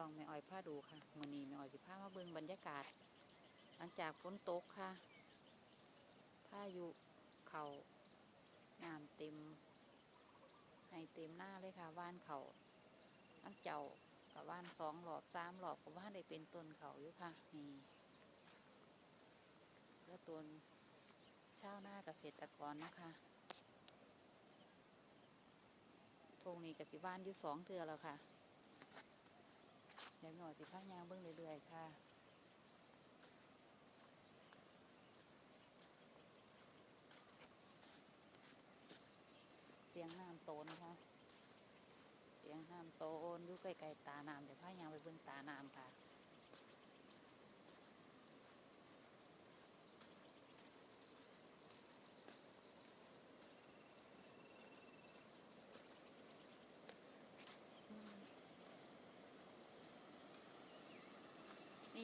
ช่องแม่อ้อยผ้าดูค่ะมือนีแม่อ้อยสิพามาเบิ่งบรรยากาศ หลังจากฝนตกค่ะพายุเขาน้ำเต็ม ให้เต็มหน้าเลยค่ะว่านเขาน้ำเจ้ากับว่านสองหลอบสามหลอบกับว่านได้เป็นต้นเขาอยู่ค่ะนี่แล้วต้นชาวนาเกษตรกรนะคะทงนี้กับสิว่านอยู่สองเทือแล้วค่ะ เดี๋ยวหน่อยสิพักยางเบื้องเรื่อยๆค่ะเสียงน้ำโตนค่ะ เสียงน้ำโตนอยู่ใกล้ๆตาน้ำเดี๋ยวพักยางไปเบื้องตาน้ำค่ะ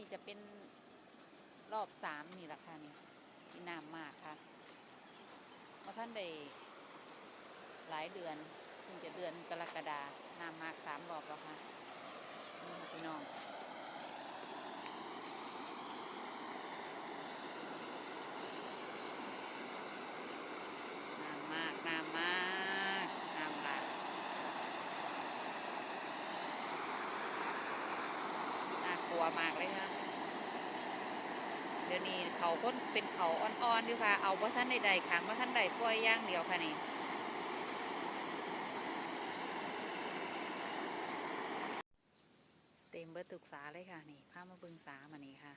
นี่จะเป็นรอบสามนี่แหละค่ะนี่ที่น้ำมากค่ะมาท่านได้หลายเดือนเพิ่งจะเดือนกรกฎาน้ำมากสามรอบแล้วค่ะนี่พี่น้องน้ำมากน้ำมากน้ำหลากน่ากลัวมากเลยค่ะ เขาก็เป็นเขาอ่อนๆอยู่ค่ะ เอาว่าท่านใดๆขังว่าท่านใดปล่อยย่างเดียวค่ะนี่เต็มเบิดตุกสาเลยค่ะนี่พามาบึงสามานี่ค่ะ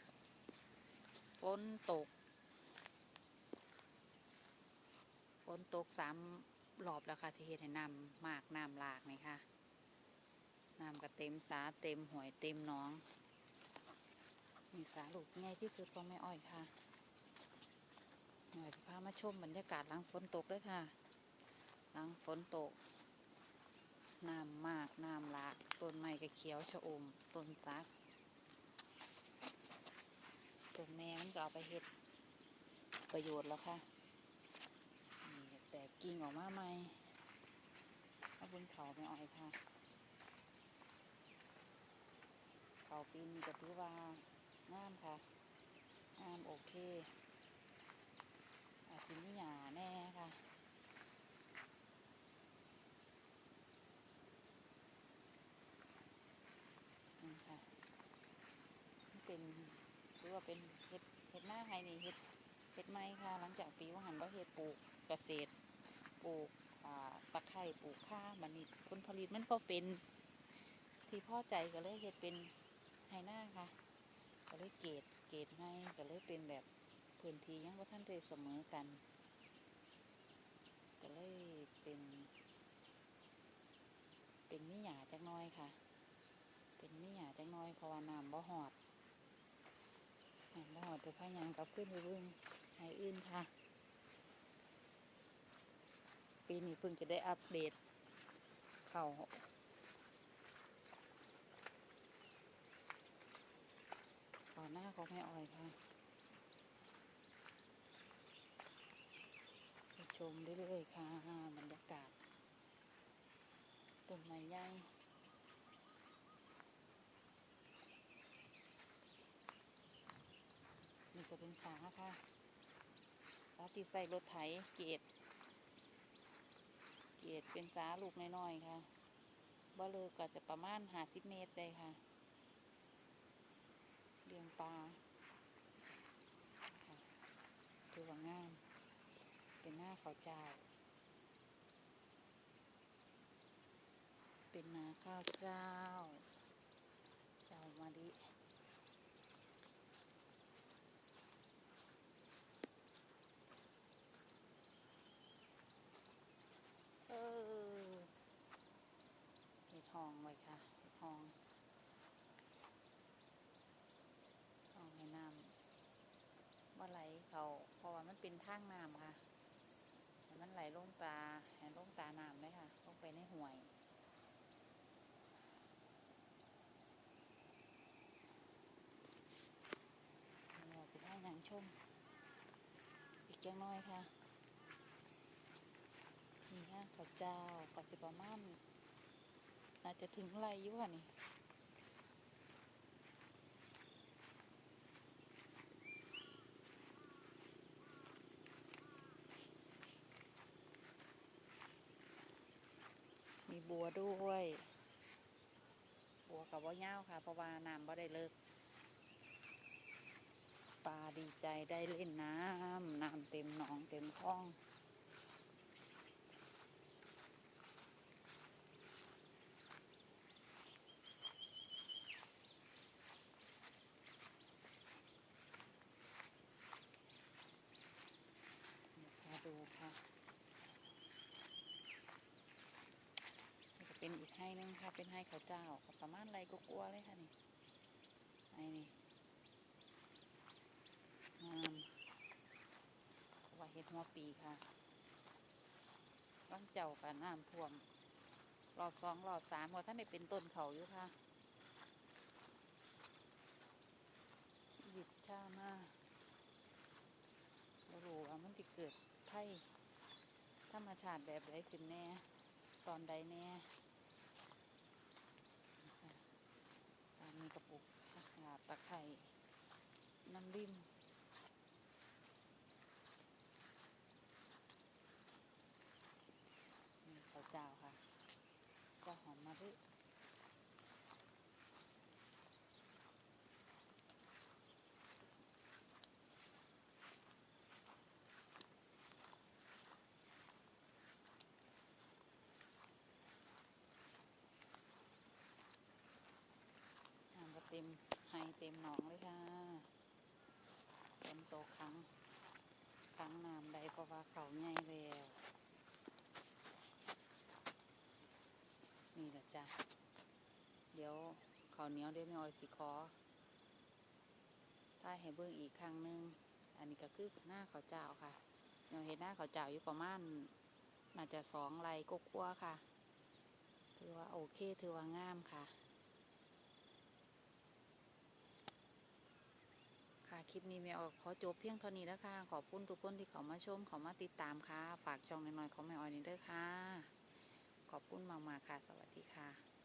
ฝนตกฝนตกสามรอบแล้วค่ะที่เฮ็ดให้น้ำมากน้ำหลากนี่ค่ะน้ำก็เต็มสาเต็มหวยเต็มน้อง มีสาลูกใหญ่ที่สุดของแม่อ้อยค่ะหน่อยพามาชมบรรยากาศหลังฝนตกเลยค่ะ หลังฝนตกน้ำมากน้ำหลากต้นไม้ก็เขียวชะอมต้นซักต้นแม่มันก็เอาไปเฮ็ดประโยชน์แล้วค่ะนี่แตกกิ่งออกมาใหม่เอาบนเขาไม่อ้อยค่ะ เขาปีนี้ก็ถือว่า งามค่ะงามโอเคอาจจะมีหยาแน่ค่ะนี่ค่ะนี่เป็นหรือว่าเป็นเห็ดเห็ดหน้าไฮนี่เห็ดเห็ดไม้ค่ะ หลังจากปีว่าหันว่าเห็ดปลูกเกษตรปลูกตะไคร่ปลูกข้ามันนี่ผลผลิตมันก็เป็น ที่พ่อใจก็เลยเห็ดเป็นไฮหน้าค่ะ ก็เลยเกตเกตให้ก็เลยเป็นแบบพื้นที่ยังว่าท่านได้เสมอกัน ก็เลยเป็น เป็นมิหยาจักน้อยค่ะ เป็นมิหยาจักน้อยเพราะว่าน้ำบ่หอดน้ำบ่หอดไปพายางกับขึ้นไปบึงให้อื่นค่ะ ปีนี้เพิ่งจะได้อัปเดต เขาต่อหน้าของแม่ออยค่ะไปชมเรื่อยๆค่ะบรรยากาศต้นไม้ใหญ่นี่ก็เป็นสาค่ะสาติใส่รถไถเกตเกตเป็นสาลูกน้อยๆค่ะบ่เลิกก็จะประมาณห้าสิบเมตรได้ค่ะ ลี้ยงปลาคือว่างาม เป็นหน้าเขาวเจ้า เป็นนาข้าวเจ้า เจ้ามาดิเออเห็ดทองไว้ค่ะเห็ดทอง เอาให้น้ำว่าไหลเขา เพราะว่ามันเป็นทางน้ำค่ะ มันไหลลงตาให้ลงตาน้ำเลยค่ะ ลงไปในห่วยเราสิได้นางชม อีกจังน้อยค่ะ นี่ค่ะข้าวเจ้าก็สิประมาณอาจจะถึงไรอยู่ค่ะนี่ บัวด้วย บัวกับว่าเย้าค่ะ เพราะว่าน้ำบ่ได้เลิกปลาดีใจได้เล่นน้ำน้ำเต็มหนองเต็มคลองมาดูค่ะนี่ก็ เป็นอีกให้หนึงค่ะ เป็นให้ข้าวเจ้าก็ประมาณไรก็กลัวเลยค่ะนี่ไอ้นี่งามว่าเห็ดหัวปีค่ะว่างเจ้ากับน้ำท่วมรอบสองรอบสามพอท่านได้เป็นต้นเขาอยู่ค่ะชีวิตชาวนาบ่รู้ว่ามันจะเกิดไพ่ธรรมชาติแบบใดขึ้นแน่ ตอนใดแน่นะคะตามมีกระปุกผักกาด ตะไคร่น้ำริมนี่ข้าวเจ้าค่ะเจ้าหอมมะลิน้ำก็เต็ม ไฮเต็มหนองเลยค่ะเต็มโตครั้งครั้งน้ำใดเพราะว่าเขาใหญ่แล้วนี่แหละจ้ะ เดี๋ยวเขาเหนียวเดี๋ยไม่ออยสิขอถ้าให้เบิ่งอีกครั้งหนึ่งอันนี้ก็คือหน้าเขาเจ้าค่ะเดี๋ยวเห็นหน้าเขาเจ้าอยู่ประมาณน่าจะสองไรก็กลัวค่ะ ถือว่าโอเค ถือว่างามค่ะ คลิปนี้แม่ออยขอจบเพียงเท่านี้แล้วค่ะ ขอบคุณทุกคนที่เขามาชมเขามาติดตามค่ะ ฝากช่องน้อยๆของแม่ออยนี่ด้วยค่ะ ขอบคุณมากๆค่ะ สวัสดีค่ะ